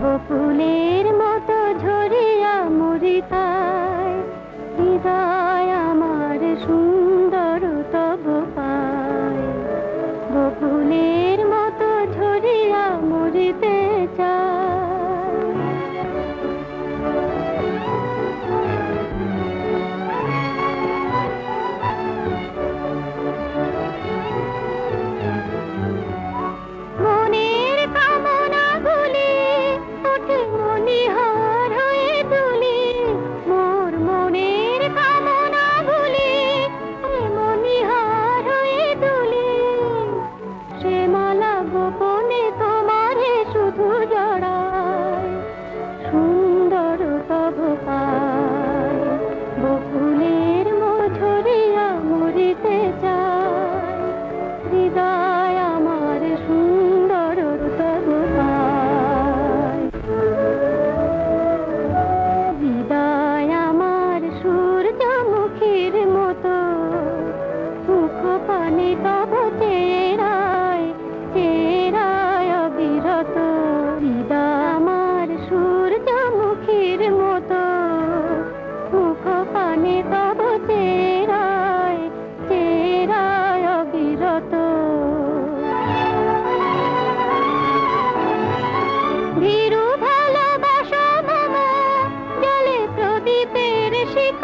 বকুলের মতো ঝরিয়া মরিতা মালা গোপনে তোমারে শুধু জড়ায় সুন্দর তব বকুলের মঝরিয়া মরিতে চায় হৃদয় আমার সুন্দর তব হৃদয় আমার সূর্যমুখীর মতো মুখ পানে তব ভীরু ভালোবাসা মামা জলে প্রদীপের শিখা